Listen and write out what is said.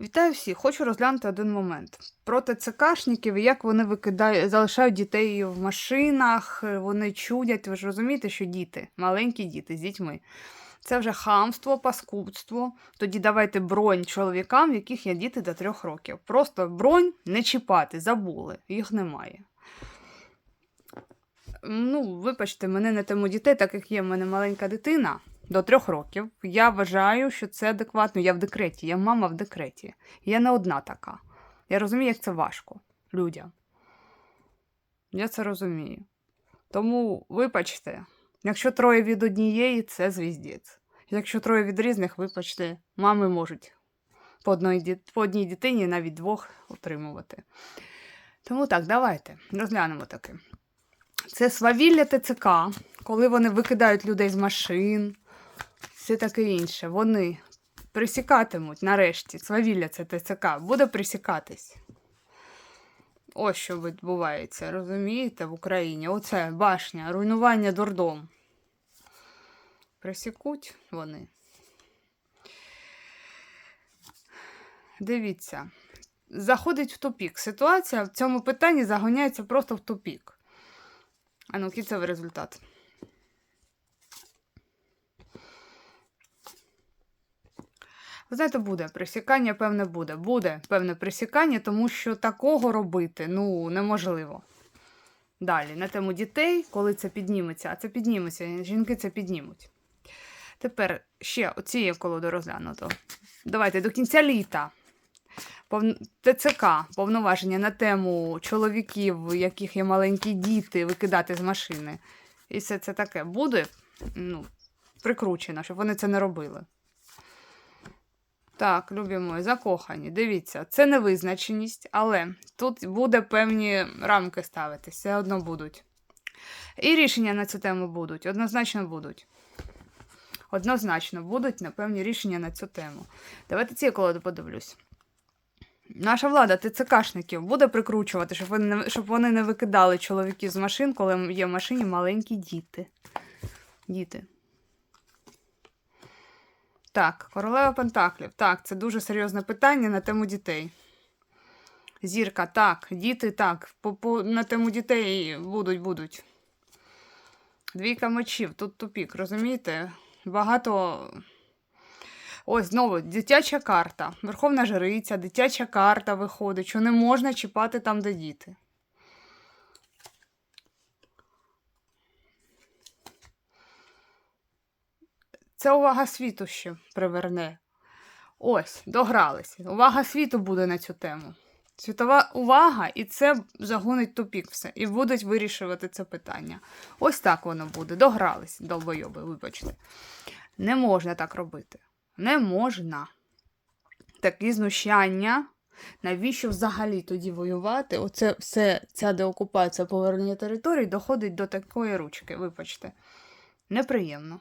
Вітаю всіх! Хочу розглянути один момент. Про ТЦКшників, як вони викидають, залишають дітей в машинах, вони чудять. Ви ж розумієте, що діти, маленькі діти з дітьми. Це вже хамство, паскудство. Тоді давайте бронь чоловікам, в яких є діти до трьох років. Просто бронь не чіпати, забули, їх немає. Ну, вибачте, мене не тему дітей, так як є в мене маленька дитина до трьох років. Я вважаю, що це адекватно. Я в декреті, я мама в декреті. Я не одна така. Я розумію, як це важко людям. Я це розумію. Тому, вибачте, якщо троє від однієї, це звіздець. Якщо троє від різних, вибачте, мами можуть по одній, по одній дитині навіть двох отримувати. Тому так, давайте розглянемо таке. Це свавілля ТЦК, коли вони викидають людей з машин, все таке інше. Вони присікатимуть нарешті. Свавілля це ТЦК, буде присікатись. Ось що відбувається, розумієте, в Україні. Оце башня, руйнування дурдом. Присікуть вони. Дивіться, заходить в тупік. Ситуація в цьому питанні загоняється просто в тупік. А ну, кінцевий результат. Ви знаєте, буде присікання, певне, буде. Буде певне присікання, тому що такого робити ну, неможливо. Далі, на тему дітей, коли це підніметься, а це підніметься, жінки це піднімуть. Тепер ще оцією колоду розглянуто. Давайте до кінця літа. ТЦК повноваження на тему чоловіків, у яких є маленькі діти, викидати з машини. І все це таке буде ну, прикручено, щоб вони це не робили. Так, любі мої, закохані. Дивіться, це невизначеність, але тут буде певні рамки ставитись, все одно будуть. І рішення на цю тему будуть, однозначно будуть. Однозначно будуть на певні рішення на цю тему. Давайте ці колоду подивлюсь. Наша влада ТЦКшників буде прикручувати, щоб вони, не, щоб вони не викидали чоловіків з машин, коли є в машині маленькі діти. Діти. Так, королева Пентаклів. Так, це дуже серйозне питання на тему дітей. Зірка, так, діти так. По, по, на тему дітей будуть, будуть. Двійка мечів, тут тупік, розумієте? Багато. Ось знову дитяча карта. Верховна жриця, дитяча карта виходить, що не можна чіпати там, де діти. Це увага світу ще приверне. Ось, догралися. Увага світу буде на цю тему. Світова увага, і це загонить тупік все. І будуть вирішувати це питання. Ось так воно буде. Догрались, долбойоби, вибачте. Не можна так робити. Не можна. Такі знущання. Навіщо взагалі тоді воювати? Оце все, ця деокупація повернення територій доходить до такої ручки, вибачте. Неприємно.